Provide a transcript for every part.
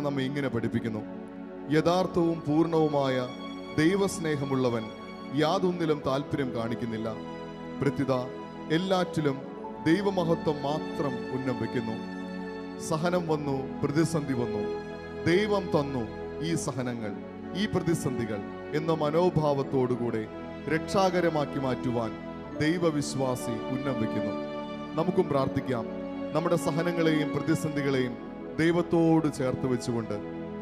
നമ്മെ ഇങ്ങനെ പഠിപ്പിക്കുന്നു. യഥാർത്ഥവും പൂർണവുമായ ദൈവസ്നേഹമുള്ളവൻ യാതൊന്നിലും താല്പര്യം കാണിക്കുന്നില്ല. പ്രത്യുത എല്ലാറ്റിലും ദൈവമഹത്വം മാത്രം ഉന്നം വയ്ക്കുന്നു സഹനം വന്നു പ്രതിസന്ധി വന്നു. ദൈവം തന്നു ഈ സഹനങ്ങൾ ഈ പ്രതിസന്ധികൾ എന്ന മനോഭാവത്തോടുകൂടെ രക്ഷാകരമാക്കി മാറ്റുവാൻ ദൈവവിശ്വാസി ഉന്നം വയ്ക്കുന്നു. നമുക്കും പ്രാർത്ഥിക്കാം. നമ്മുടെ സഹനങ്ങളെയും പ്രതിസന്ധികളെയും ദൈവത്തോട് ചേർത്ത് വെച്ചുകൊണ്ട്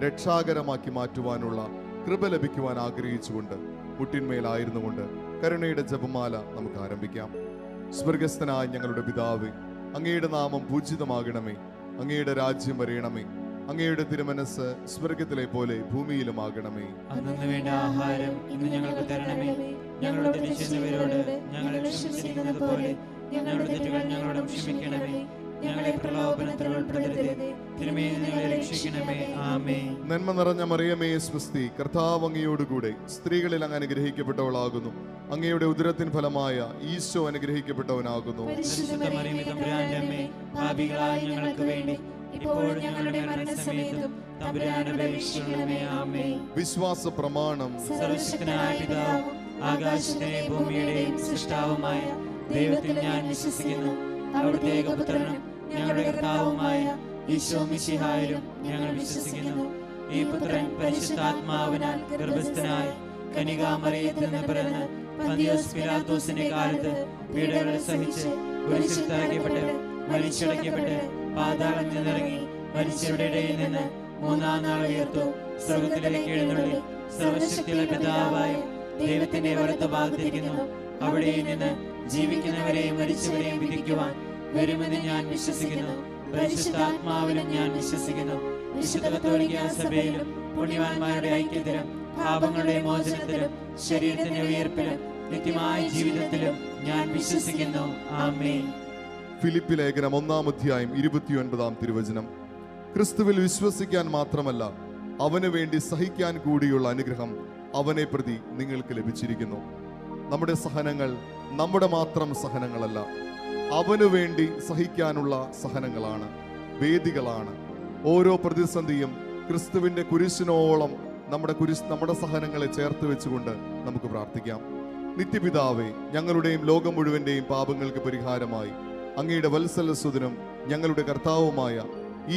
രക്ഷാകരമാക്കി മാറ്റുവാനുള്ള കൃപ ലഭിക്കുവാൻ ആഗ്രഹിച്ചുകൊണ്ട് മുട്ടിന്മേലായിരുന്നുകൊണ്ട് കരുണയുടെ ജപമാല നമുക്ക് ആരംഭിക്കാം. സ്വർഗസ്ഥനായ ഞങ്ങളുടെ പിതാവ് അങ്ങയുടെ നാമം പൂജിതമാകണമേ. അങ്ങയുടെ രാജ്യം വരയണമേ അങ്ങയുടെ തിരുമനസ് സ്വർഗത്തിലെ പോലെ ഭൂമിയിലുമാകണമേ. വേണ്ട ആഹാരം ഇന്ന് ഞങ്ങൾക്ക് തരണമേ. ഞങ്ങളുടെ ചെയ്യുന്നവരോട് ഞങ്ങൾ ക്ഷമിക്കുന്നത് പോലെ ഞങ്ങളുടെ തെറ്റുകൾ ഞങ്ങളോട് ക്ഷമിക്കണമേ. ഞങ്ങളെ പ്രലോഭനത്തിൽ ഉൾപ്പെടുത്തരുതേ. തിരുമേനി ഞങ്ങളെ രക്ഷിക്കണമേ. ആമേ നന്മ നിറഞ്ഞ മറിയമേ സ്വസ്തി കർത്താവ് അങ്ങയോടുകൂടെ സ്ത്രീകളിൽ അങ്ങ് അനുഗ്രഹിക്കപ്പെട്ടവളാകുന്നു. അങ്ങയുടെ ഉദരത്തിൻ ഫലമായ ഈശോ അനുഗ്രഹിക്കപ്പെട്ടവനാകുന്നു. വിശ്വാസ പ്രമാണം സർവശക്തനായ പിതാവും ആകാശത്തിന്റെയും ഭൂമിയുടെയും സൃഷ്ടാവുമായ ദൈവത്തിൽ ഞാൻ വിശ്വസിക്കുന്നു. അവിടുത്തെ ഏകപുത്രനും ഞങ്ങളുടെ കർത്താവുമായ ഈശോ മിശിഹായിലും ഞങ്ങൾ വിശ്വസിക്കുന്നു. ഈ പുത്രൻ പരിശുദ്ധാത്മാവിനാൽ ഗർഭസ്ഥനായി കനികാമറിയത്തിൽ നിന്ന് പിറന്ന് പന്തിയോസ് പിലാത്തോസിന്റെ കാലത്ത് പീഡകൾ സഹിച്ച് കുരിശിൽ തറയ്ക്കപ്പെട്ട് മരിച്ചടയ്ക്കപ്പെട്ട് പാതാളം നിന്നിറങ്ങി മരിച്ചവരുടെ ഇടയിൽ നിന്ന് മൂന്നാം നാൾ ഉയർത്തു സ്വർഗത്തിലേക്ക് എഴുന്നള്ളി സർവശക്തിയുള്ള പിതാവായ ദൈവത്തിന്റെ വലത്ത് ഭാഗത്തിരിക്കുന്നു. അവിടെ നിന്ന് ജീവിക്കുന്നവരെയും മരിച്ചവരെയും വിധിക്കുവാൻ വരുമെന്ന് ഞാൻ വിശ്വസിക്കുന്നു. പരിശുദ്ധാത്മാവിലും ഞാൻ വിശ്വസിക്കുന്നു. വിശുദ്ധ സഭയിലും പുണ്യവാന്മാരുടെ ഐക്യത്തിലും പാപങ്ങളുടെ മോചനത്തിലും ശരീരത്തിന്റെ ഉയർപ്പിലും നിത്യമായ ജീവിതത്തിലും ഞാൻ വിശ്വസിക്കുന്നു. ആമേ ഫിലിപ്പി ലേഖനം ഒന്നാം അധ്യായം ഇരുപത്തിയൊൻപതാം തിരുവചനം. ക്രിസ്തുവിൽ വിശ്വസിക്കാൻ മാത്രമല്ല അവന് വേണ്ടി സഹിക്കാൻ കൂടിയുള്ള അനുഗ്രഹം അവനെ പ്രതി നിങ്ങൾക്ക് ലഭിച്ചിരിക്കുന്നു. നമ്മുടെ സഹനങ്ങൾ നമ്മുടെ മാത്രം സഹനങ്ങളല്ല. അവനു വേണ്ടി സഹിക്കാനുള്ള സഹനങ്ങളാണ് വേദികളാണ്. ഓരോ പ്രതിസന്ധിയും ക്രിസ്തുവിന്റെ കുരിശിനോളം നമ്മുടെ കുരിശ് നമ്മുടെ സഹനങ്ങളെ ചേർത്ത് വെച്ചുകൊണ്ട് നമുക്ക് പ്രാർത്ഥിക്കാം. നിത്യപിതാവേ ഞങ്ങളുടെയും ലോകം മുഴുവന്റെയും പാപങ്ങൾക്ക് പരിഹാരമായി. അങ്ങയുടെ വത്സലസുദിനം ഞങ്ങളുടെ കർത്താവുമായ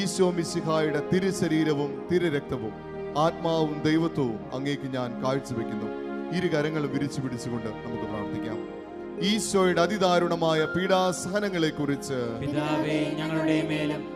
ഈശോ മിശിഹായുടെ തിരുശരീരവും തിരുരക്തവും ആത്മാവും ദൈവത്വവും അങ്ങേക്ക് ഞാൻ കാഴ്ചവെക്കുന്നു. ഇരു കരങ്ങൾ വിരിച്ചു പിടിച്ചുകൊണ്ട് നമുക്ക് പ്രാർത്ഥിക്കാം. ഈശോയുടെ അതിദാരുണമായ പീഡാസഹനങ്ങളെ കുറിച്ച് പിതാവേ ഞങ്ങളുടെ മേലും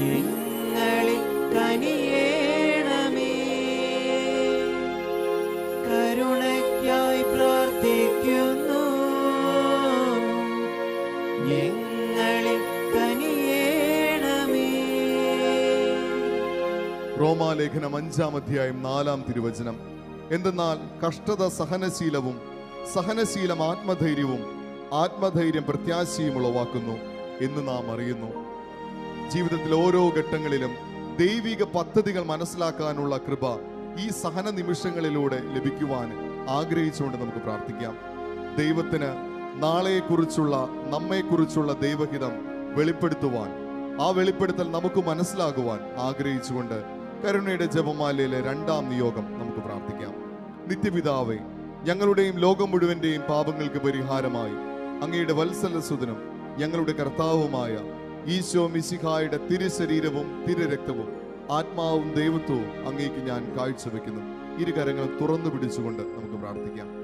ലേഖനം കരുണയ്ക്കായി പ്രാർത്ഥിക്കുന്നു. അഞ്ചാം അധ്യായം നാലാം തിരുവചനം. എന്തെന്നാൽ കഷ്ടത സഹനശീലവും സഹനശീലം ആത്മധൈര്യവും ആത്മധൈര്യം പ്രത്യാശയും ഉളവാക്കുന്നു എന്ന് നാം അറിയുന്നു. ജീവിതത്തിൽ ഓരോ ഘട്ടങ്ങളിലും ദൈവിക പദ്ധതികൾ മനസ്സിലാക്കാനുള്ള കൃപ ഈ സഹന നിമിഷങ്ങളിലൂടെ ലഭിക്കുവാൻ ആഗ്രഹിച്ചുകൊണ്ട് നമുക്ക് പ്രാർത്ഥിക്കാം. ദൈവത്തിന് നാളെയെക്കുറിച്ചുള്ള നമ്മെക്കുറിച്ചുള്ള ദൈവഹിതം വെളിപ്പെടുത്തുവാൻ ആ വെളിപ്പെടുത്തൽ നമുക്ക് മനസ്സിലാകുവാൻ ആഗ്രഹിച്ചുകൊണ്ട് കരുണയുടെ ജപമാലയിലെ രണ്ടാം നിയോഗം നമുക്ക് പ്രാർത്ഥിക്കാം. നിത്യപിതാവേ ഞങ്ങളുടെയും ലോകം മുഴുവന്റെയും പാപങ്ങൾക്ക് പരിഹാരമായി അങ്ങയുടെ വത്സല സുദിനം ഞങ്ങളുടെ കർത്താവുമായ ഈശോ മിസിഹായുടെ തിരുശരീരവും തിരുരക്തവും ആത്മാവും ദൈവത്വവും അങ്ങേക്ക് ഞാൻ കാഴ്ചവെക്കുന്നു. ഇരുകരങ്ങൾ തുറന്നു പിടിച്ചുകൊണ്ട് നമുക്ക് പ്രാർത്ഥിക്കാം.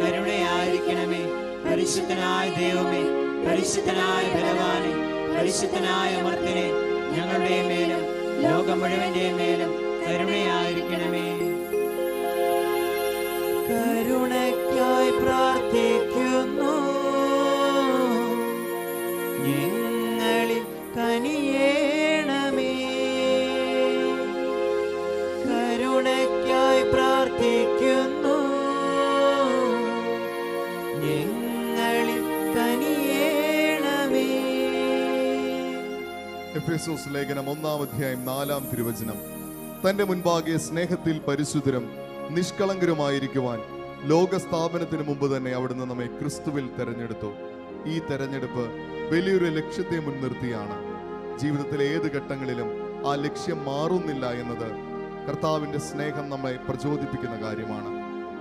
കരുണയായിരിക്കണമേ. പരിശുദ്ധനായ ദൈവമേ പരിശുദ്ധനായ ബലവാനെ പരിശുദ്ധനായ അമർത്തനെ ഞങ്ങളുടെ മേലും ലോകം മുഴുവന്റെ മേലും കരുണയായിരിക്കണമേ. കരുണയ്ക്കായി പ്രാർത്ഥിക്കുന്നു എഫേസോസ് ലേഖനം ഒന്നാം അധ്യായം നാലാം തിരുവചനം. തന്റെ മുൻപാകെ സ്നേഹത്തിൽ പരിശുദ്ധരും നിഷ്കളങ്കരുമായിരിക്കുവാൻ ലോക സ്ഥാപനത്തിന് മുമ്പ് തന്നെ അവിടുന്ന് നമ്മെ ക്രിസ്തുവിൽ തെരഞ്ഞെടുത്തു. ഈ തെരഞ്ഞെടുപ്പ് വലിയൊരു ലക്ഷ്യത്തെ മുൻനിർത്തിയാണ്. ജീവിതത്തിലെ ഏത് ഘട്ടങ്ങളിലും ആ ലക്ഷ്യം മാറുന്നില്ല എന്നത് കർത്താവിന്റെ സ്നേഹം നമ്മളെ പ്രചോദിപ്പിക്കുന്ന കാര്യമാണ്.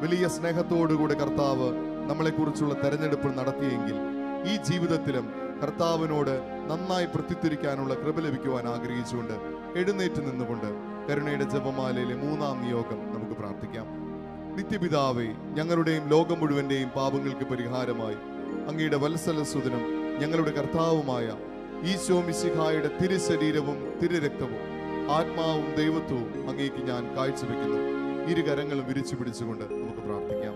വലിയ സ്നേഹത്തോടുകൂടി കർത്താവ് നമ്മളെക്കുറിച്ചുള്ള തെരഞ്ഞെടുപ്പ് നടത്തിയെങ്കിൽ ഈ ജീവിതത്തിലും കർത്താവിനോട് നന്നായി പ്രത്യുത്തിരിക്കാനുള്ള കൃപ ലഭിക്കുവാൻ ആഗ്രഹിച്ചുകൊണ്ട് എഴുന്നേറ്റ് നിന്നുകൊണ്ട് കരുണയുടെ ജപമാലയിലെ മൂന്നാം നിയോഗം നമുക്ക് പ്രാർത്ഥിക്കാം. നിത്യപിതാവേ ഞങ്ങളുടെയും ലോകം മുഴുവന്റെയും പാപങ്ങൾക്ക് പരിഹാരമായി അങ്ങയുടെ വത്സലസുതനും ഞങ്ങളുടെ കർത്താവുമായ ഈശോ മിസിഹായുടെ തിരുശരീരവും തിരുരക്തവും ആത്മാവും ദൈവത്വവും അങ്ങേക്ക് ഞാൻ കാഴ്ചവെക്കുന്നു. ഇരുകരങ്ങളും വിരിച്ചു പിടിച്ചുകൊണ്ട് നമുക്ക് പ്രാർത്ഥിക്കാം.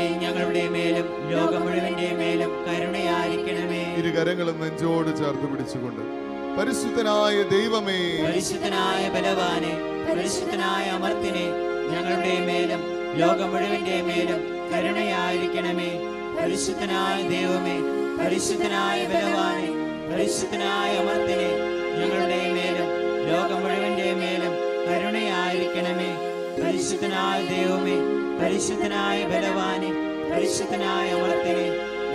ഞങ്ങളുടെ മേലും ലോകം മുഴുവന്റെ മേലും കരുണയായിരിക്കണമേ. ഇരുകരങ്ങളും നെഞ്ചോട് ചേർത്ത് പിടിച്ചുകൊണ്ട് പരിശുദ്ധനായ ദൈവമേ. പരിശുദ്ധനായ ബലവാനെ പരിശുദ്ധനായ അമർത്തിനെ ഞങ്ങളുടെ മേലും ലോകം മുഴുവന്റെ മേലും കരുണയായിരിക്കണമേ. പരിശുദ്ധനായ ദൈവമേ പരിശുദ്ധനായ ബലവാനെ പരിശുദ്ധനായ അമർത്തിനെ ഞങ്ങളുടെ മേലും ലോകം മുഴുവന്റെ മേലും കരുണയായിരിക്കണമേ. പരിശുദ്ധനായ ദൈവമേ പരിശുദ്ധനായ ബലവാനെ പരിശുദ്ധനായ അമർത്തിനെ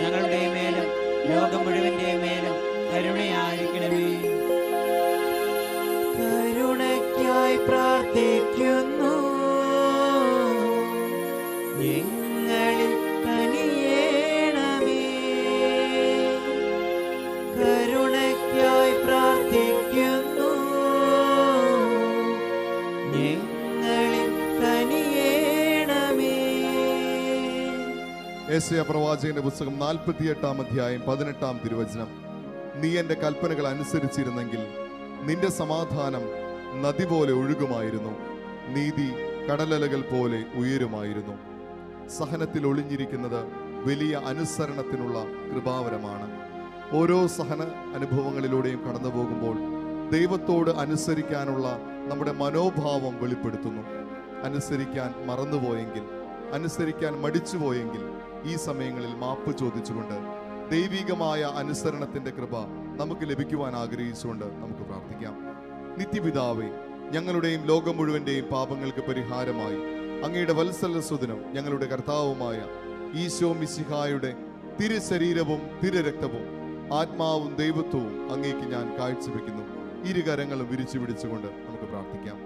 ഞങ്ങളുടെ മേലും ലോകം മുഴുവന്റെ മേലും കരുണയായിരിക്കണമേ. കരുണയ്ക്കായി പ്രാർത്ഥിക്കുന്നു. കനിയേണമേ. കരുണയ്ക്കായി പ്രാർത്ഥിക്കുന്നു. ഏശയ പ്രവാചകന്റെ പുസ്തകം നാൽപ്പത്തിയെട്ടാം അധ്യായം പതിനെട്ടാം തിരുവചനം. നീ എന്റെ കൽപ്പനകൾ അനുസരിച്ചിരുന്നെങ്കിൽ നിന്റെ സമാധാനം നദി പോലെ ഒഴുകുമായിരുന്നു. നീതി കടലലകൾ പോലെ ഉയരുമായിരുന്നു. സഹനത്തിൽ ഒളിഞ്ഞിരിക്കുന്നത് വലിയ അനുസരണത്തിനുള്ള കൃപാവരമാണ്. ഓരോ സഹന അനുഭവങ്ങളിലൂടെയും കടന്നു പോകുമ്പോൾ ദൈവത്തോട് അനുസരിക്കാനുള്ള നമ്മുടെ മനോഭാവം വെളിപ്പെടുത്തുന്നു. അനുസരിക്കാൻ മറന്നുപോയെങ്കിൽ അനുസരിക്കാൻ മടിച്ചുപോയെങ്കിൽ ഈ സമയങ്ങളിൽ മാപ്പ് ചോദിച്ചുകൊണ്ട് ദൈവികമായ അനുസരണത്തിന്റെ കൃപ നമുക്ക് ലഭിക്കുവാൻ ആഗ്രഹിച്ചുകൊണ്ട് നമുക്ക് പ്രാർത്ഥിക്കാം. നിത്യപിതാവേ ഞങ്ങളുടെയും ലോകം മുഴുവന്റെയും പാപങ്ങൾക്ക് പരിഹാരമായി അങ്ങയുടെ വത്സലസുദിനം ഞങ്ങളുടെ കർത്താവുമായ ഈശോ മിസിഹായുടെ തിരുശരീരവും തിരുരക്തവും ആത്മാവും ദൈവത്വവും അങ്ങേക്ക് ഞാൻ കാഴ്ചവെക്കുന്നു. ഇരുകരങ്ങളും വിരിച്ചു പിടിച്ചുകൊണ്ട് നമുക്ക് പ്രാർത്ഥിക്കാം.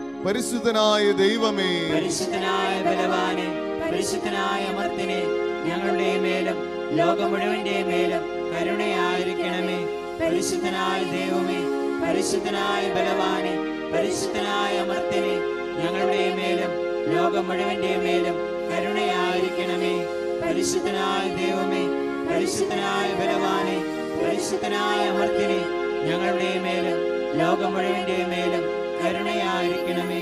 പരിശുദ്ധനായ ദൈവമേ. പരിശുദ്ധനായ ബലവാനെ പരിശുദ്ധനായ അമർത്തിനെ ഞങ്ങളുടെ മേലും ലോകം മുഴുവന്റെ മേലും കരുണയായിരിക്കണമേ. പരിശുദ്ധനായ ദൈവമേ പരിശുദ്ധനായ ബലവാനെ പരിശുദ്ധനായ അമർത്തിനെ ഞങ്ങളുടെ മേലും ലോകം മുഴുവന്റെ മേലും കരുണയായിരിക്കണമേ. പരിശുദ്ധനായ ദൈവമേ പരിശുദ്ധനായ ബലവാനെ പരിശുദ്ധനായ അമർത്തിനെ ഞങ്ങളുടെ മേലും ലോകം മുഴുവന്റെ മേലും കരുണയായിരിക്കണമേ.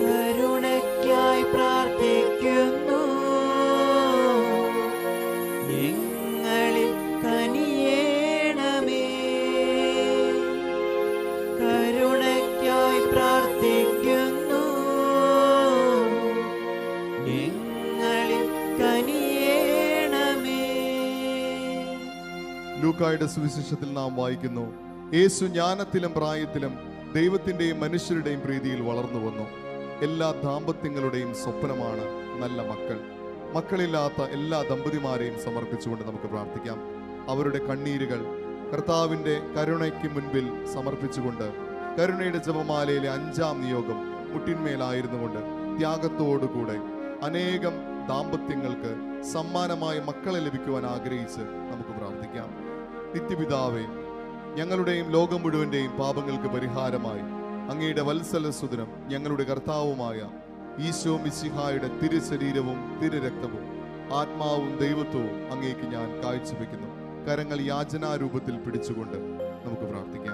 കരുണയ്ക്കായി പ്രാർത്ഥിക്കുന്നു. ഞങ്ങളിൽ കനിയേണമേ. കരുണയ്ക്കായി പ്രാർത്ഥിക്കുന്നു. ഞങ്ങളിൽ കനിയേണമേ. ലൂക്കായുടെ സുവിശേഷത്തിൽ നാം വായിക്കുന്നു. യേശു ജ്ഞാനത്തിലും പ്രായത്തിലും ദൈവത്തിന്റെയും മനുഷ്യരുടെയും പ്രീതിയിൽ വളർന്നു വന്നു. എല്ലാ ദാമ്പത്യങ്ങളുടെയും സ്വപ്നമാണ് നല്ല മക്കൾ. മക്കളില്ലാത്ത എല്ലാ ദമ്പതിമാരെയും സമർപ്പിച്ചുകൊണ്ട് നമുക്ക് പ്രാർത്ഥിക്കാം. അവരുടെ കണ്ണീരുകൾ കർത്താവിന്റെ കരുണയ്ക്ക് മുൻപിൽ സമർപ്പിച്ചുകൊണ്ട് കരുണയുടെ ജപമാലയിലെ അഞ്ചാം നിയോഗം മുട്ടിന്മേലായിരുന്നുകൊണ്ട് ത്യാഗത്തോടുകൂടെ അനേകം ദാമ്പത്യങ്ങൾക്ക് സമ്മാനമായി മക്കളെ ലഭിക്കുവാൻ ആഗ്രഹിച്ച് നമുക്ക് പ്രാർത്ഥിക്കാം. നിത്യപിതാവേ ഞങ്ങളുടെയും ലോകം മുഴുവന്റെയും പാപങ്ങൾക്ക് പരിഹാരമായി. അങ്ങയുടെ വത്സല സുദിനം ഞങ്ങളുടെ കർത്താവുമായ ഈശോ മിശിഹായുടെ തിരുശരീരവും തിരുരക്തവും ആത്മാവും ദൈവത്വവും അങ്ങേക്ക് ഞാൻ കാഴ്ചവെക്കുന്നു. കരങ്ങൾ യാചനാരൂപത്തിൽ പിടിച്ചുകൊണ്ട് നമുക്ക് പ്രാർത്ഥിക്കാം.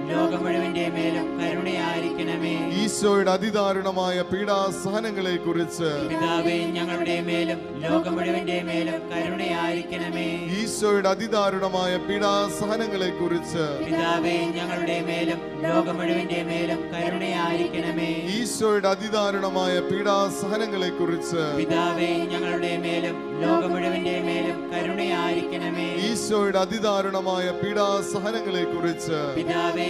ലോകം മുഴുവന്റെ മേലും കരുണയായിരിക്കണമേ. ഈശോയുടെ അതിദാരുണമായ പീഡാസഹനങ്ങളെ കുറിച്ച് പിതാവേ ഞങ്ങളുടെ മേലും ലോകം മുഴുവന്റെ മേലും കരുണയായിരിക്കണമേ. ഈശോയുടെ അതിദാരുണമായ പീഡാസഹനങ്ങളെ കുറിച്ച് പിതാവേ ഞങ്ങളുടെ മേലും ലോകം മുഴുവന്റെ മേലും കരുണയായിരിക്കണമേ. ഈശോയുടെ അതിദാരുണമായ പീഡാസഹനങ്ങളെ കുറിച്ച് പിതാവേ ഞങ്ങളുടെ മേലും ലോകം മുഴുവന്റെ മേലും കരുണയായിരിക്കണമേ. ഈശോയുടെ അതിദാരുണമായ പീഡാസഹനങ്ങളെ കുറിച്ച് പിതാവേ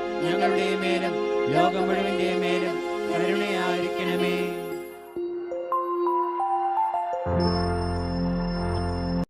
ഞങ്ങളുടെ മേലും ലോകം മുഴുവന്റെ മേലും കരുണയായിരിക്കണമേ